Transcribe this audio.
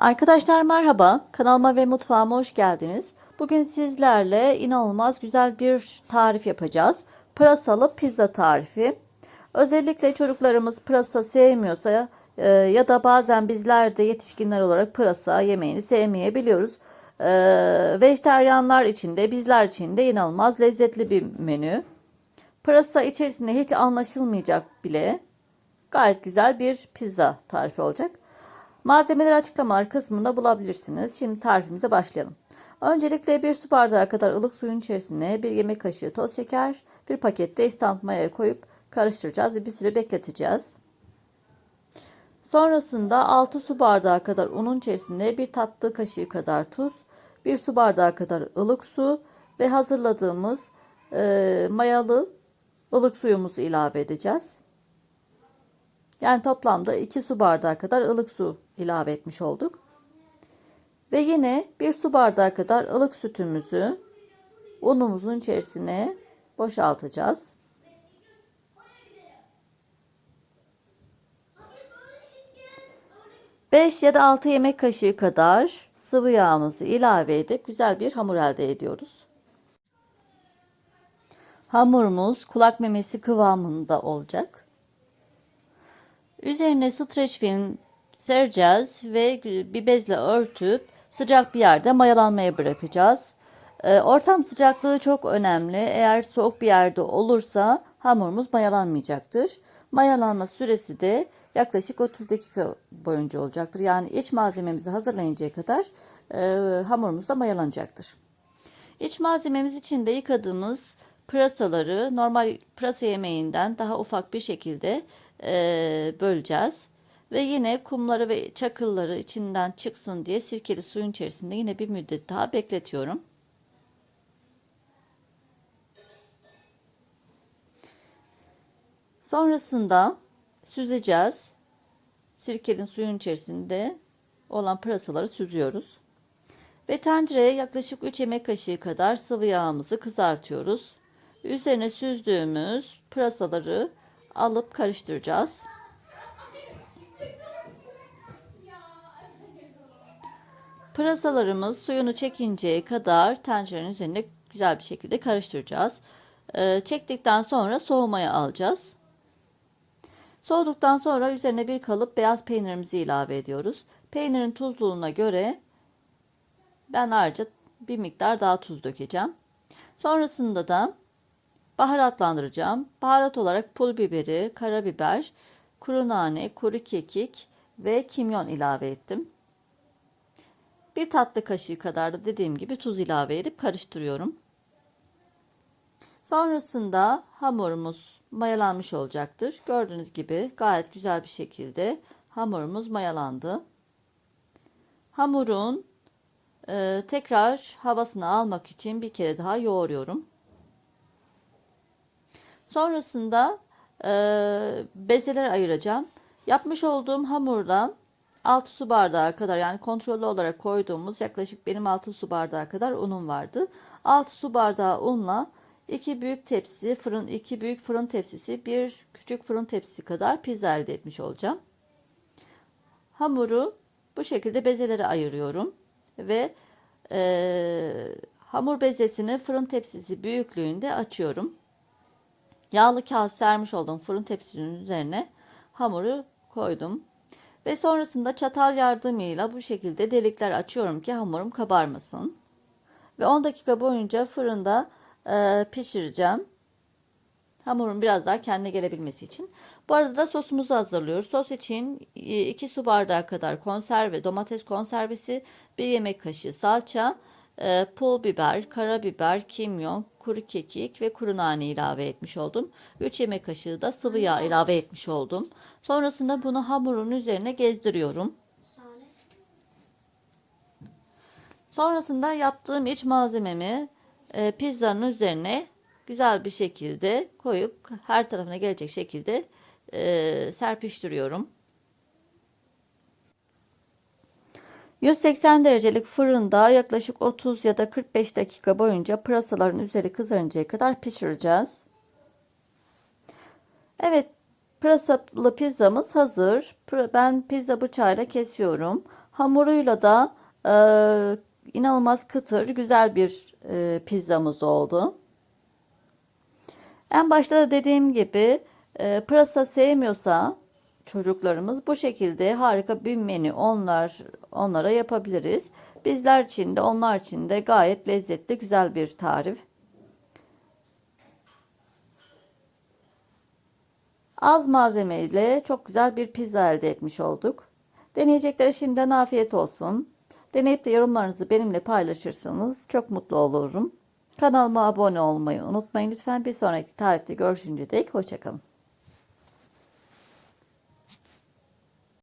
Arkadaşlar merhaba, kanalıma ve mutfağıma hoş geldiniz. Bugün sizlerle inanılmaz güzel bir tarif yapacağız. Pırasalı pizza tarifi. Özellikle çocuklarımız pırasa sevmiyorsa e, ya da bazen bizler de yetişkinler olarak pırasa yemeğini sevmeyebiliyoruz. E, vejetaryenler için de bizler için de inanılmaz lezzetli bir menü. Pırasa içerisinde hiç anlaşılmayacak bile gayet güzel bir pizza tarifi olacak. Malzemeleri açıklamalar kısmında bulabilirsiniz. Şimdi tarifimize başlayalım. Öncelikle bir su bardağı kadar ılık suyun içerisine bir yemek kaşığı toz şeker, bir pakette instant maya koyup karıştıracağız ve bir süre bekleteceğiz. Sonrasında 6 su bardağı kadar unun içerisine bir tatlı kaşığı kadar tuz, bir su bardağı kadar ılık su ve hazırladığımız e, mayalı ılık suyumuzu ilave edeceğiz. Yani toplamda 2 su bardağı kadar ılık su ilave etmiş olduk. Ve yine 1 su bardağı kadar ılık sütümüzü unumuzun içerisine boşaltacağız. Beş ya da 6 yemek kaşığı kadar sıvı yağımızı ilave edip güzel bir hamur elde ediyoruz. Hamurumuz kulak memesi kıvamında olacak. Üzerine streç film sereceğiz ve bir bezle örtüp sıcak bir yerde mayalanmaya bırakacağız. Ee, ortam sıcaklığı çok önemli. Eğer soğuk bir yerde olursa hamurumuz mayalanmayacaktır. Mayalanma süresi de yaklaşık 30 dakika boyunca olacaktır. Yani iç malzememizi hazırlayıncaya kadar e, hamurumuz da mayalanacaktır. İç malzememiz için de yıkadığımız pırasaları normal pırasa yemeğinden daha ufak bir şekilde e, böleceğiz. Ve yine kumları ve çakılları içinden çıksın diye sirkeli suyun içerisinde yine bir müddet daha bekletiyorum. Sonrasında süzeceğiz. Sirkenin suyun içerisinde olan pırasaları süzüyoruz. Ve tencereye yaklaşık 3 yemek kaşığı kadar sıvı yağımızı kızartıyoruz. Üzerine süzdüğümüz pırasaları alıp karıştıracağız. Pırasalarımız suyunu çekinceye kadar tencerenin üzerinde güzel bir şekilde karıştıracağız. Ee, çektikten sonra soğumaya alacağız. Soğuduktan sonra üzerine bir kalıp beyaz peynirimizi ilave ediyoruz. Peynirin tuzluluğuna göre ben ayrıca bir miktar daha tuz dökeceğim. Sonrasında da baharatlandıracağım. Baharat olarak pul biberi, karabiber, kuru nane, kuru kekik ve kimyon ilave ettim. Bir tatlı kaşığı kadar da dediğim gibi tuz ilave edip karıştırıyorum. Sonrasında hamurumuz mayalanmış olacaktır. Gördüğünüz gibi gayet güzel bir şekilde hamurumuz mayalandı. Hamurun e, tekrar havasını almak için bir kere daha yoğuruyorum. Sonrasında e, bezeler ayıracağım. Yapmış olduğum hamurdan 6 su bardağı kadar yani kontrollü olarak koyduğumuz yaklaşık benim 6 su bardağı kadar unum vardı. 6 su bardağı unla 2 büyük tepsi fırın 2 büyük fırın tepsisi bir küçük fırın tepsisi kadar pizza elde etmiş olacağım. Hamuru bu şekilde bezelere ayırıyorum ve e, hamur bezesini fırın tepsisi büyüklüğünde açıyorum. Yağlı kağıt sermiş olduğum fırın tepsisinin üzerine hamuru koydum. Ve sonrasında çatal yardımıyla bu şekilde delikler açıyorum ki hamurum kabarmasın. Ve 10 dakika boyunca fırında e, pişireceğim. Hamurun biraz daha kendine gelebilmesi için. Bu arada da sosumuzu hazırlıyoruz. Sos için 2 su bardağı kadar konserve, domates konservesi, 1 yemek kaşığı salça, e, pul biber, karabiber, kimyon, kuru kekik ve kuru nane ilave etmiş oldum. 3 yemek kaşığı da sıvı yağ ilave etmiş oldum. Sonrasında bunu hamurun üzerine gezdiriyorum. Sonrasında yaptığım iç malzememi e, pizzanın üzerine güzel bir şekilde koyup her tarafına gelecek şekilde e, serpiştiriyorum. 180 derecelik fırında yaklaşık 30 ya da 45 dakika boyunca pırasaların üzeri kızarıncaya kadar pişireceğiz. Evet, pırasalı pizzamız hazır. Ben pizza bıçağıyla kesiyorum. Hamuruyla da e, inanılmaz kıtır, güzel bir e, pizzamız oldu. En başta da dediğim gibi e, pırasa sevmiyorsa çocuklarımız bu şekilde harika bir menü onlar onlara yapabiliriz. Bizler için de onlar için de gayet lezzetli güzel bir tarif. Az malzeme ile çok güzel bir pizza elde etmiş olduk. Deneyeceklere şimdiden afiyet olsun. Deneyip de yorumlarınızı benimle paylaşırsanız çok mutlu olurum. Kanalıma abone olmayı unutmayın lütfen. Bir sonraki tarifte görüşünceye dek hoşçakalın.